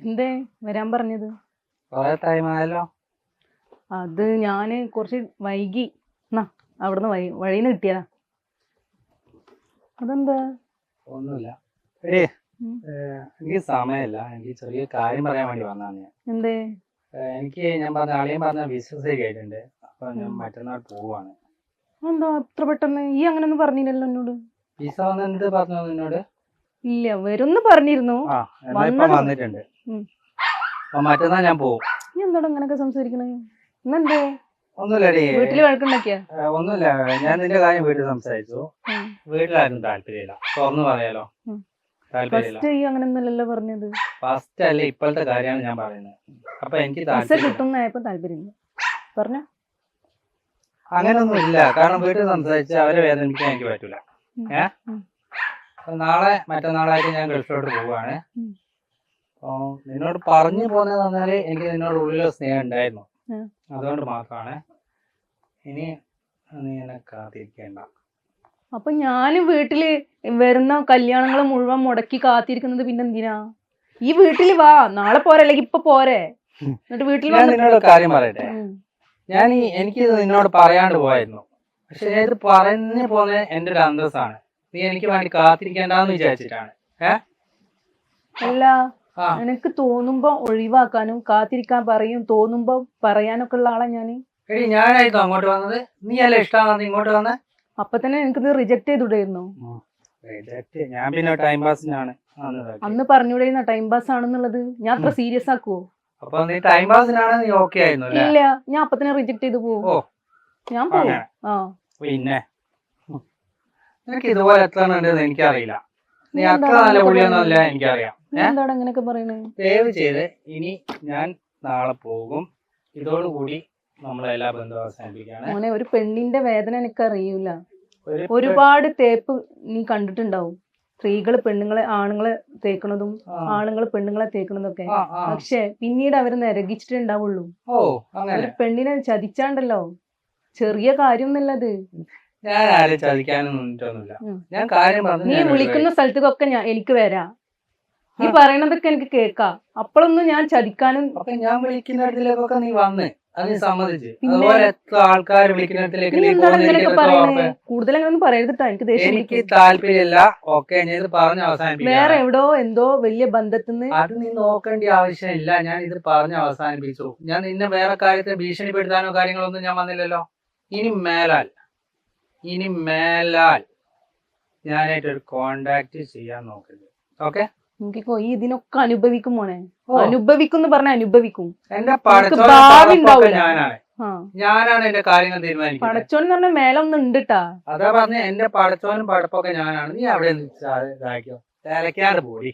എന്തേ? വരാൻ പറഞ്ഞത്? കൊറേ ടൈം ആയല്ലോ. അത് ഞാൻ കുറച്ച് വൈകി. എന്നാ അവിടുന്ന് വഴി വഴിന്ന് കിട്ടിയതാ. അതെന്താ? ഒന്നുമില്ല. എടീ ഏഹ്, എനിക്ക് സമയമില്ല. എനിക്ക് ചെറിയ കാര്യം പറയാൻ വേണ്ടി വന്നതാണ് ഞാൻ. എന്തേ? ഏഹ്, എനിക്ക് ഞാൻ പറഞ്ഞ അളിയൻ പറഞ്ഞ ബിസിനസ് കേട്ടിട്ടുണ്ട്. അപ്പൊ ഞാൻ ഉം. മറ്റന്നാൾ പോവാണ്. എന്താ അത്ര പെട്ടെന്ന്? ഈ അങ്ങനൊന്നും പറഞ്ഞില്ലല്ലോ എന്നോട്. വിസ വന്ന് എന്ത് പറഞ്ഞു ഇല്ല വരുന്ന് പറഞ്ഞിരുന്നു. ആ എന്നാ ഇപ്പൊ വന്നത്. വന്നിട്ടുണ്ട്. ഉം. അപ്പൊ മറ്റന്നാൾ ഞാൻ പോവും. നീ എന്താടാ അങ്ങനൊക്കെ സംസാരിക്കണേ? ഒന്നുമില്ലടി. വീട്ടിൽ വഴക്കുണ്ടാക്കിയാ? ഏഹ്, ഒന്നുമില്ല. ഞാൻ നിന്റെ കാര്യം വീട്ടിൽ സംസാരിച്ചു. വീട്ടിലാരും താല്പര്യമില്ല. തുറന്നു പറയാലോ. ഉം. താല്പര്യമില്ല. ഫസ്റ്റ് ഈ പറഞ്ഞത്. ഫസ്റ്റ് അല്ല ഇപ്പോഴത്തെ കാര്യമാണ് ഞാൻ പറയുന്നത്. അപ്പൊ എനിക്ക് വിസ താല്പര്യം കിട്ടുന്നായപ്പോ താല്പര്യമില്ല. പറഞ്ഞ. അങ്ങനൊന്നും ഇല്ല. കാരണം വീട്ടിൽ സംസാരിച്ച് അവരെ വേദനിപ്പിക്കാൻ എനിക്ക് പറ്റൂല. ഉം. ഏ? ഉം. നാളെ മറ്റന്നാളായിട്ട് ഞാൻ ഗൾഫിലോട്ട് പോവാണ്. അപ്പൊ നിന്നോട് പറഞ്ഞു പോന്നെന്ന് പറഞ്ഞാൽ എനിക്ക് നിന്നോട് ഉള്ളിൽ സ്നേഹം ഉണ്ടായിരുന്നു. അതുകൊണ്ട് മാത്രമാണ് ഇനി നീ എന്നെ കാത്തിരിക്കേണ്ട. അപ്പൊ ഞാൻ വീട്ടിൽ വരുന്ന കല്യാണങ്ങൾ മുഴുവൻ മുടക്കി കാത്തിരിക്കുന്നത് പിന്നെ എന്തിനാ? ഈ വീട്ടിൽ വാ നാളെ പോരെ അല്ലെങ്കിൽ ഇപ്പൊ പോരെ. എന്നിട്ട് വീട്ടിൽ ഞാൻ നിന്നോട് കാര്യം പറയട്ടെ? ഞാൻ ഈ എനിക്ക് നിന്നോട് പറയാണ്ട് പോയായിരുന്നു. പക്ഷെ ഞാൻ ഇത് പറഞ്ഞു പോന്നെ എന്റെ ഒരു അന്തസ്സാണ്. നീ എനിക്ക് വേണ്ടി കാത്തിരിക്കേണ്ടെന്ന് വിചാരിച്ചിട്ടാണ്. അല്ല ആ. എനിക്ക് തോന്നുമ്പോ ഒഴിവാക്കാനും കാത്തിരിക്കാൻ പറയും തോന്നുമ്പോ പറയാനൊക്കെ ഉള്ള ആളാ ഞാൻ. എടി ഞാനായിരുന്നു അങ്ങോട്ട് വന്നത്. നീ അല്ല ഇഷ്ടമാണെന്ന് ഇങ്ങോട്ട് വന്ന? അപ്പൊ തന്നെ എനിക്കിത് റിജക്ട് ചെയ്തുടായിരുന്നു റിജക്റ്റ് ഞാൻ പിന്നെ ടൈം പാസിനാണ് അന്ന് പറഞ്ഞുകൂടെയുന്ന ടൈം പാസ് ആണെന്നുള്ളത് ഞാൻ അത്ര സീരിയസ് ആക്കുവോ? അപ്പൊ നീ ടൈം പാസിനാണ് നീ ഓക്കെ ആയിരുന്നു അല്ലേ ഇല്ല ഞാൻ അപ്പൊ തന്നെ റിജക്ട് ചെയ്ത് പോവും. ഓ. ഞാൻ പോവും. അങ്ങനെ. ആ. പിന്നെ. നിനക്ക് ഇതുപോലെ എത്ര ഉണ്ടെന്ന് എനിക്കറിയില്ല. നീ അത്ര നല്ല പുള്ളിയൊന്നല്ല എനിക്കറിയാം. എന്താണ് അങ്ങനെയൊക്കെ ദയവ് ചെയ്ത് ഇനി ഞാൻ നാളെ പോകും. ഇതോടുകൂടി നമ്മളെ എല്ലാ ബന്ധവും അവസാനിപ്പിക്കുകയാണ്. മോനെ ഒരു പെണ്ണിന്റെ വേദന എനിക്ക് അറിയൂല ഒരുപാട് തേപ്പ് നീ കണ്ടിട്ടുണ്ടാവും. സ്ത്രീകൾ പെണ്ണുങ്ങളെ ആണുങ്ങളെ തേക്കണതും ആണുങ്ങൾ പെണ്ണുങ്ങളെ തേക്കണതും ഒക്കെ. പക്ഷെ പിന്നീട് അവർ നരകിച്ചിട്ടുണ്ടാവുള്ളൂ. ഒരു പെണ്ണിനെ ചതിച്ചാണ്ടല്ലോ. ചെറിയ കാര്യം എന്നല്ലത് ഞാൻ ആരെ ചതിക്കാനും നിന്നിട്ടൊന്നുമില്ല. ഞാൻ കാര്യം പറഞ്ഞു നീ വിളിക്കുന്ന സ്ഥലത്തേക്കൊക്കെ ഞാൻ എനിക്ക് വരാം. നീ പറയണതൊക്കെ എനിക്ക് കേൾക്കാം. അപ്പോഴൊന്നും ഞാൻ ചതിക്കാനും അപ്പൊ ഞാൻ വിളിക്കുന്നിടത്തിലേക്കൊക്കെ നീ വന്ന്. അത് സമ്മതിച്ച്? അതുപോലെ എത്ര ആൾക്കാർ വിളിക്കുന്നിടത്തിലേക്ക് നീ പോകുന്ന? കൂടുതൽ അങ്ങനെ പറയരുതിട്ടാ എനിക്ക് എനിക്ക്. താല്പര്യമില്ല. ഓക്കെ ഞാൻ ഇത് പറഞ്ഞ് വേറെ അവസാനിപ്പിക്കാം എവിടോ എന്തോ വലിയ ബന്ധത്തിന്ന് അത് നീ നോക്കേണ്ട ആവശ്യമില്ല. ഞാൻ ഇത് പറഞ്ഞ് അവസാനിപ്പിച്ചു. ഞാൻ നിന്നെ വേറെ കാര്യത്തെ ഭീഷണിപ്പെടുത്താനോ കാര്യങ്ങളൊന്നും ഞാൻ വന്നില്ലല്ലോ. ഇനി മേലാൽ. ഇനി മേലാൽ ഞാനായിട്ട് ഒരു കോണ്ടാക്ട് ചെയ്യാൻ നോക്കരുത്. ഓക്കെ നോക്കിക്കോ ഈ ഇതിനൊക്കെ അനുഭവിക്കും മോനെ. അനുഭവിക്കും എന്ന് പറഞ്ഞ അനുഭവിക്കും. എന്റെ ഭാവി. ഞാനാണ്. ഞാനാണ് എന്റെ കാര്യങ്ങൾ തീരുമാനിക്കുന്നത്. പടച്ചോൻ എന്ന് പറഞ്ഞ മേലൊന്നും ഉണ്ടിട്ടാ അതാ പറഞ്ഞ എന്റെ പടച്ചോനും പടപ്പൊക്കെ ഞാനാണ്. നീ അവിടെ ഇതാക്കിയോ തിരക്കാണ്ട് പോടി.